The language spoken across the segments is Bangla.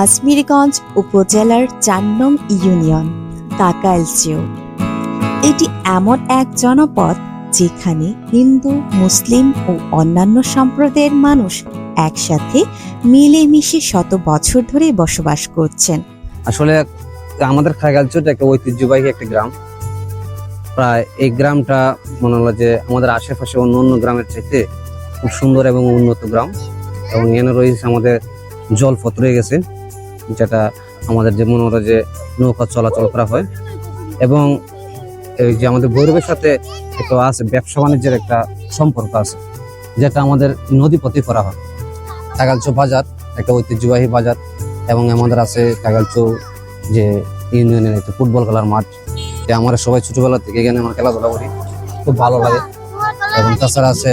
আজমিরগঞ্জ উপজেলার চার নং ইউনিয়ন কাকাইলচিও এটি এমন এক জনপদ যেখানে হিন্দু, মুসলিম ও অন্যান্য সম্প্রদায়ের মানুষ একসাথে মিলেমিশে শত বছর ধরে বসবাস করছেন। আসলে আমাদের খাগালচোট একটা ঐতিহ্যবাহী একটা গ্রাম, প্রায় এই গ্রামটা মনে হলো যে আমাদের আশেপাশে অন্য অন্য গ্রামের চাইতে খুব সুন্দর এবং উন্নত গ্রাম। এবং এখানে রয়েছে আমাদের জলপথ রয়ে গেছে। যেটা আমাদের যে মনে যে নৌকা চলাচল করা হয়। এবং এই যে আমাদের ভৈরবের সাথে একটা আছে, ব্যবসা বাণিজ্যের একটা সম্পর্ক আছে, যেটা আমাদের নদীপথে করা হয়। কাগালচো বাজার, একটা ঐতিহ্যবাহী বাজার, এবং আমাদের আছে কাগালচো যে ইউনিয়নের একটা ফুটবল খেলার মাঠ। যে আমরা সবাই ছোটোবেলা থেকে এখানে আমরা খেলাধুলা করি, খুব ভালো লাগে। এবং তাছাড়া আছে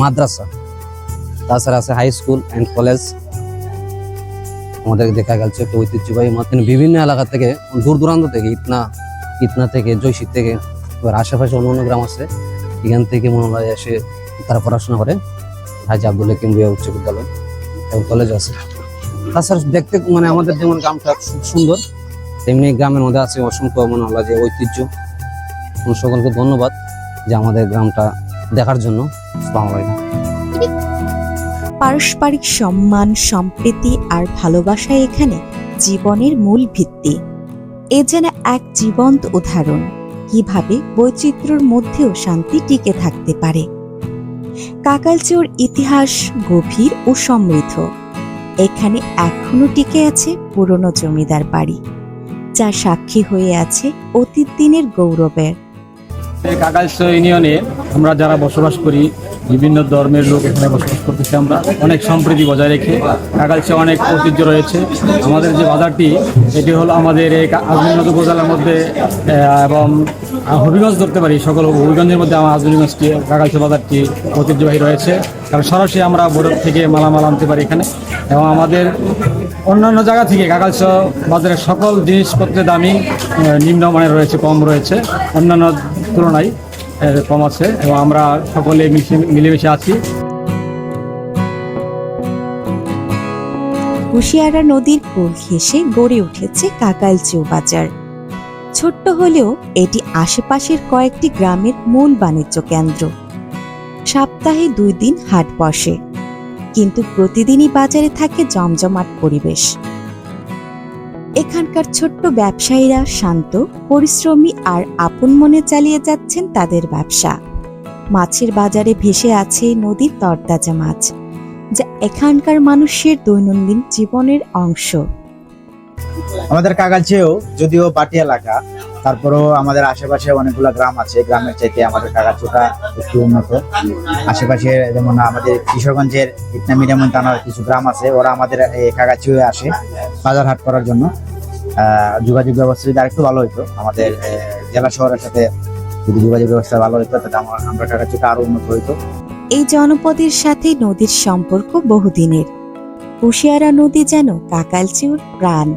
মাদ্রাসা, তাছাড়া আছে হাই স্কুল অ্যান্ড কলেজ আমাদের দেখা গেছে একটা ঐতিহ্যবাহী মাঠ। কিন্তু বিভিন্ন এলাকা থেকে, দূর দূরান্ত থেকে, ইতনা ইতনা থেকে জয়শিক থেকে, এবার আশেপাশে অন্য অন্য গ্রাম আছে। এখান থেকে মনে এসে তারা পড়াশোনা করে। হাজি আবদুল্লাহ কিম্বিয়া উচ্চ বিদ্যালয় এবং কলেজ আছে। তাছাড়া দেখতে মানে আমাদের যেমন গ্রামটা খুব সুন্দর, তেমনি গ্রামের মধ্যে আছে অসংখ্য মনে হলো যে ঐতিহ্য। সকলকে ধন্যবাদ যে আমাদের গ্রামটা দেখার জন্য। আসসালামু আলাইকুম। পারস্পরিক সম্মান, সম্প্রীতি আর ভালোবাসা এখানে জীবনের মূল ভিত্তি। এ যেন এক জীবন্ত উদাহরণ। কীভাবে বৈচিত্র্যের মধ্যেও শান্তি টিকে থাকতে পারে? কাকালচোর ইতিহাস গভীর ও সমৃদ্ধ। এখানে এখনও টিকে আছে পুরনো জমিদার বাড়ি, যা সাক্ষী হয়ে আছে অতীত দিনের গৌরবের। এই ইউনিয়নে আমরা যারা বসবাস করি, বিভিন্ন ধর্মের লোক এখানে বসবাস করতেছি আমরা। অনেক সম্প্রীতি বজায় রেখে কাকালসে অনেক ঐতিহ্য রয়েছে। আমাদের যে বাজারটি, এটি হলো আমাদের এই আজমিরগঞ্জ উপজেলার মধ্যে এবং হবিগঞ্জ ধরতে পারি। সকল হবিগঞ্জের মধ্যে আমার আজমিরগঞ্জটি কাকালসে বাজারটি ঐতিহ্যবাহী রয়েছে। কারণ সরাসরি আমরা বরফ থেকে মালামাল আনতে পারি এখানে। এবং আমাদের অন্যান্য জায়গা থেকে কাকালস বাজারের সকল জিনিসপত্রের দামই নিম্নমানের রয়েছে, কম রয়েছে। অন্যান্য তুলনায় কম আছে এবং আমরা সকলে মিশে, মিলেমিশে আছি। কুশিয়ারা নদীর কোল ঘেঁষে গড়ে উঠেছে কাকাইলচিউ বাজার। ছোট্ট হলেও এটি আশেপাশের কয়েকটি গ্রামের মূল বাণিজ্য কেন্দ্র। সপ্তাহে দুই দিন হাট বসে, কিন্তু প্রতিদিনই বাজারে থাকে জমজমাট পরিবেশ। এখানকার ছোট্ট ব্যবসায়ীরা শান্ত, পরিশ্রমী আর আপন মনে চালিয়ে যাচ্ছেন তাদের ব্যবসা। মাছের বাজারে ভেসে আছে নদীর তরতাজা মাছ, যা এখানকার মানুষের দৈনন্দিন জীবনের অংশ। আমাদের কাগালচেও যদিও বাটি এলাকা, তারপরেও আমাদের আশেপাশে অনেকগুলো গ্রাম আছে, গ্রামের চাইতে আমাদের কাগালচোটা একটু উন্নত। আশেপাশে যেমন আমাদের কিশোরগঞ্জের ইটনা মিডিয়াম টানার কিছু গ্রাম আছে, ওরা আমাদের এই কাগাচিও আসে বাজার হাট করার জন্য। যোগাযোগ ব্যবস্থা যদি আরেকটু ভালো হইতো, আমাদের জেলা শহরের সাথে যদি যোগাযোগ ব্যবস্থা ভালো হইতো, তাহলে আমার- কাগাচিওটা আরও উন্নত হইতো। এই জনপদের সাথে নদীর সম্পর্ক বহুদিনের। কুশিয়ারা নদী যেন কাকালচিউর প্রাণ।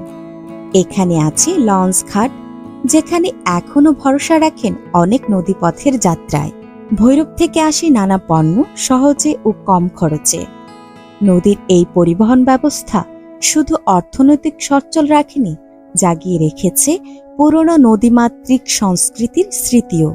এখানে আছে লঞ্চ ঘাট, যেখানে এখনও ভরসা রাখেন অনেক নদীপথের যাত্রায়। ভৈরব থেকে আসে নানা পণ্য, সহজে ও কম খরচে। নদীর এই পরিবহন ব্যবস্থা শুধু অর্থনৈতিক সচ্ছল রাখেনি, জাগিয়ে রেখেছে পুরনো নদীমাতৃক সংস্কৃতির স্মৃতিও।